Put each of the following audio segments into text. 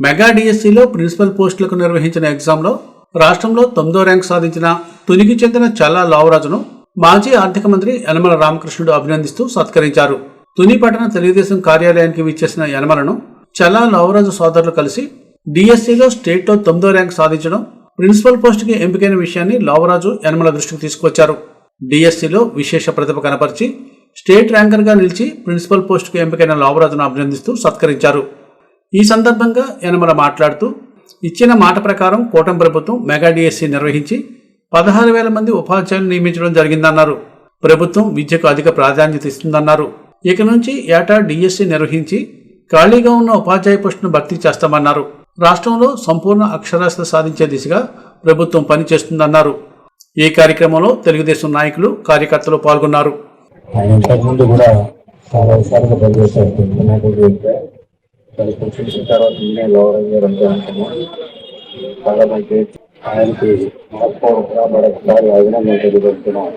Mega డిఎస్సిలో principal పోస్టులకు నిర్వహించిన ఎగ్జామ్లో రాష్ట్రంలో తొమ్మిదో ర్యాంక్ సాధించిన తునికి చెందిన చల్లా లావరాజును మాజీ ఆర్థిక మంత్రి యనమల రామకృష్ణుడు అభినందిస్తూ సత్కరించారు. తుని పట్టణ తెలుగుదేశం కార్యాలయానికి విచ్చేసిన యనమలను చల్లా లావరాజు సోదరులు కలిసి డిఎస్సిలో స్టేట్లో తొమ్మిదో ర్యాంక్ సాధించడం ప్రిన్సిపల్ పోస్టుకి ఎంపికైన విషయాన్ని లావరాజు యనమల దృష్టికి తీసుకొచ్చారు డిఎస్సిలో విశేష ప్రతిభ కనపరిచి స్టేట్ ర్యాంకర్గా నిలిచి ప్రిన్సిపల్ పోస్టుకు ఎంపికైన లావరాజును అభినందిస్తూ సత్కరించారు. ఈ సందర్భంగా యనమల మాట్లాడుతూ ఇచ్చిన మాట ప్రకారం కూటమి ప్రభుత్వం మెగా డిఎస్సి నిర్వహించి పదహారు వేల మంది ఉపాధ్యాయులు నియమించడం జరిగిందన్నారు. ప్రభుత్వం విద్యకు అధిక ప్రాధాన్యత ఇస్తుందన్నారు. ఇక నుంచి ఏటా డిఎస్సి నిర్వహించి ఖాళీగా ఉన్న ఉపాధ్యాయ పోస్టును భర్తీ చేస్తామన్నారు. రాష్ట్రంలో సంపూర్ణ అక్షరాస్యత సాధించే దిశగా ప్రభుత్వం పనిచేస్తుందన్నారు. ఈ కార్యక్రమంలో తెలుగుదేశం నాయకులు కార్యకర్తలు పాల్గొన్నారు. ఆయన ఇంతకుముందు తర్వాత నేనే లోవరం గారు అంటే చాలా మంచి ఆయనకి మనపూర్వకంగా మరొకసారి అభినందన తెలియజేస్తున్నాం.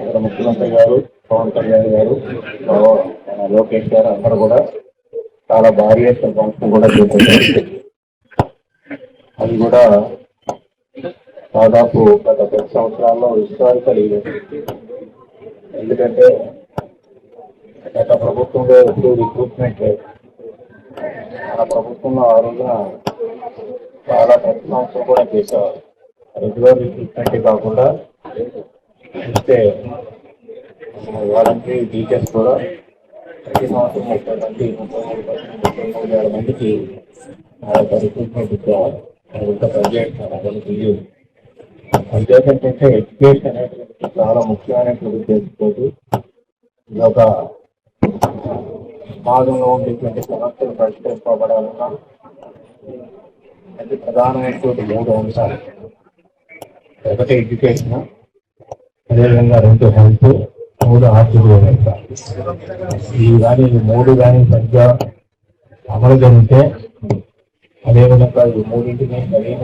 ఇక్కడ ముఖ్యమంత్రి గారు పవన్ కళ్యాణ్ గారు లోకేష్ గారు అందరూ కూడా చాలా భారీ ఎత్తున ఫంక్షన్ కూడా చేపట్టారు. అది కూడా దాదాపు గత పది సంవత్సరాల్లో హిస్టారికల్ ఈవెంట్ ఎందుకంటే ప్రభుత్వంలో వచ్చే రిక్రూట్మెంట్ మన ప్రభుత్వంలో ఆ రోజున చాలా ప్రతి సంవత్సరం కూడా చేసేవారు. రెగ్యులర్ రిక్రూట్మెంట్ కాకుండా చూస్తే వాలంటరీ టీచర్స్ కూడా ప్రతి సంవత్సరం ముప్పై మంది ముప్పై మూడు ముప్పై మూడు వేల మందికి రిక్రూట్మెంట్ ఇచ్చేవారు. ఇంకా పనిచేస్తున్నారు అదని తెలియదు. పనిచేయడం ఎడ్యుకేషన్ అనేటువంటి చాలా ముఖ్యమైనటువంటి ఉద్దేశంతో ఇది ఒక సమాజంలో ఉండేటువంటి సమస్యలు పరిష్కరించబడాలన్నా అది ప్రధానమైనటువంటి మూడు అంశాలు. ఒకటి ఎడ్యుకేషన్ అదేవిధంగా రెండు హెల్త్ మూడు ఆర్థిక వ్యవస్థ. ఈ కానీ ఈ మూడు కానీ సరిగ్గా అమలు జరిగితే అదేవిధంగా ఈ మూడింటిని సరైన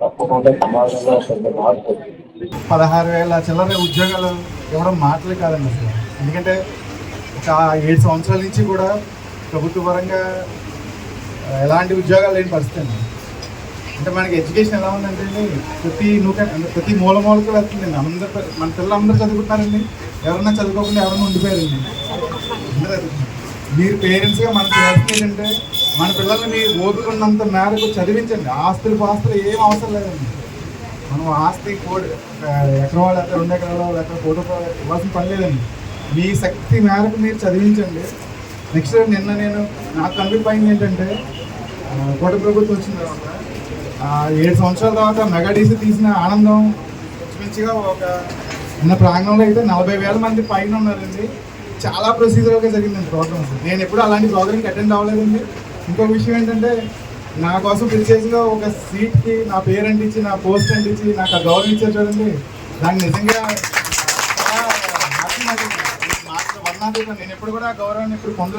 తప్పకుండా సమాజంలో పెద్ద మార్పు పదహారు వేల చిల్లర ఉద్యోగాలు ఇవ్వడం మాటలు కాదండి అసలు. ఎందుకంటే ఒక ఏడు సంవత్సరాల నుంచి కూడా ప్రభుత్వ పరంగా ఎలాంటి ఉద్యోగాలు లేని పరిస్థితి అండి. అంటే మనకి ఎడ్యుకేషన్ ఎలా ఉందంటే అండి ప్రతి నూక ప్రతి మూల మూలకు వెళ్తుందండి అందరు మన మన పిల్లలందరూ చదువుకుంటారండి ఎవరన్నా చదువుకోకుండా ఎవరన్నా ఉండిపోయారండి. అందరూ మీరు పేరెంట్స్గా మన చేయాల్సింది ఏంటంటే మన పిల్లల్ని మీ ఓపిక ఉన్నంత మేరకు చదివించండి. ఆస్తులు పాస్తులు ఏం అవసరం లేదండి. మనం ఆస్తి కోడి ఒక వాళ్ళు లేకపోతే రెండు ఎకరాలు అక్కడ కోటి ఇవ్వాల్సిన పని లేదండి. మీ శక్తి మేరకు మీరు చదివించండి. నెక్స్ట్ నిన్న నేను నాకు కనిపించింది ఏంటంటే కోట ప్రభుత్వం వచ్చిన తర్వాత ఏడు సంవత్సరాల తర్వాత మెగా డీసీ తీసిన ఆనందం మంచిగా ఒక నిన్న ప్రాంగణంలో అయితే నలభై వేల మంది పైన ఉన్నారండి. చాలా ప్రొసీజర్గా జరిగిందండి ప్రోగ్రామ్స్ నేను ఎప్పుడు అలాంటి ప్రోగ్రామ్కి అటెండ్ అవ్వలేదండి. ఇంకొక విషయం ఏంటంటే నా కోసం ప్రత్యేకంగా ఒక సీట్కి నా పేరు అంటించి నా పోస్ట్ అంటించి నాకు ఆ గౌరవం ఇచ్చారు చూడండి. దాన్ని నిజంగా చాలా హ్యాపీ నాకు. నేను ఎప్పుడు కూడా గౌరవాన్ని ఇప్పుడు పొందలేదు